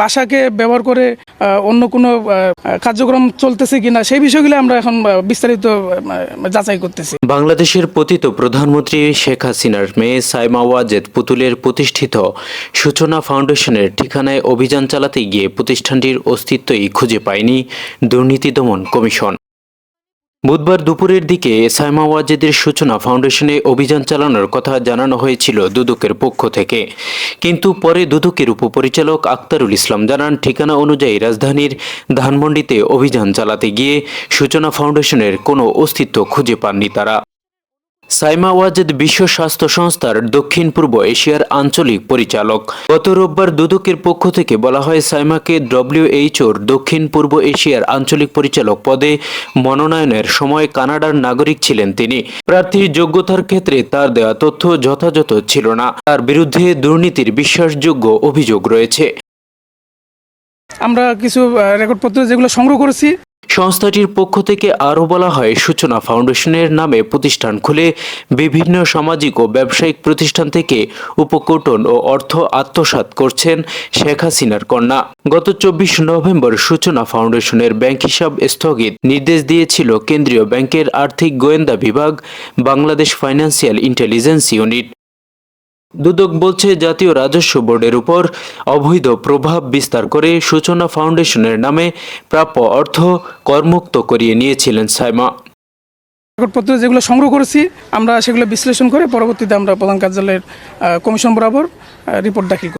বাসাকে ব্যবহার করে অন্য কোনো কার্যক্রম চলতেছে কিনা, সেই বিষয়গুলো আমরা এখন বিস্তারিত যাচাই করতেছি। বাংলাদেশের পতিত প্রধানমন্ত্রী শেখ হাসিনার মেয়ে সাইমা ওয়াজেদ পুতুলের প্রতিষ্ঠিত সূচনা ফাউন্ডেশনের ঠিকানায় অভিযান চালাতে গিয়ে প্রতিষ্ঠানটির অস্তিত্বই খুঁজে পায়নি দুর্নীতি দমন কমিশন। বুধবার দুপুরের দিকে সাইমা ওয়াজেদের সূচনা ফাউন্ডেশনে অভিযান চালানোর কথা জানানো হয়েছিল দুদকের পক্ষ থেকে। কিন্তু পরে দুদকের উপপরিচালক আক্তারুল ইসলাম জানান, ঠিকানা অনুযায়ী রাজধানীর ধানমন্ডিতে অভিযান চালাতে গিয়ে সূচনা ফাউন্ডেশনের কোনো অস্তিত্ব খুঁজে পাননি তারা। সাইমা ওয়াজেদ বিশ্ব স্বাস্থ্য সংস্থার দক্ষিণ পূর্ব এশিয়ার আঞ্চলিক পরিচালক। গত রোববার দুদকের পক্ষ থেকে বলা হয়, সাইমাকে ডব্লিউএইচওর দক্ষিণ পূর্ব এশিয়ার আঞ্চলিক পরিচালক পদে মনোনয়নের সময় কানাডার নাগরিক ছিলেন তিনি। প্রার্থীর যোগ্যতার ক্ষেত্রে তার দেওয়া তথ্য যথাযথ ছিল না। তার বিরুদ্ধে দুর্নীতির বিশ্বাসযোগ্য অভিযোগ রয়েছে। আমরা কিছু রেকর্ডপত্র যেগুলো সংগ্রহ করেছি সংস্থাটির পক্ষ থেকে আরও বলা হয়, সূচনা ফাউন্ডেশনের নামে প্রতিষ্ঠান খুলে বিভিন্ন সামাজিক ও ব্যবসায়িক প্রতিষ্ঠান থেকে উপকৌটন ও অর্থ আত্মসাৎ করছেন শেখ হাসিনার কন্যা। গত চব্বিশ নভেম্বর সূচনা ফাউন্ডেশনের ব্যাংক হিসাব স্থগিত নির্দেশ দিয়েছিল কেন্দ্রীয় ব্যাংকের আর্থিক গোয়েন্দা বিভাগ, Bangladesh financial intelligence unit. Dudak বলছে, জাতীয় রাজস্ব বোর্ডের উপর অবৈধ প্রভাব বিস্তার করে সূচনা ফাউন্ডেশনের নামে প্রাপ্য অর্থ করমুক্ত করিয়ে নিয়েছিলেন সাইমা। রেকর্ডপত্র যেগুলো সংগ্রহ করেছি, আমরা সেগুলো বিশ্লেষণ করে পরবর্তীতে আমরা প্রধান কার্যালয়ের কমিশন বরাবর রিপোর্ট দাখিল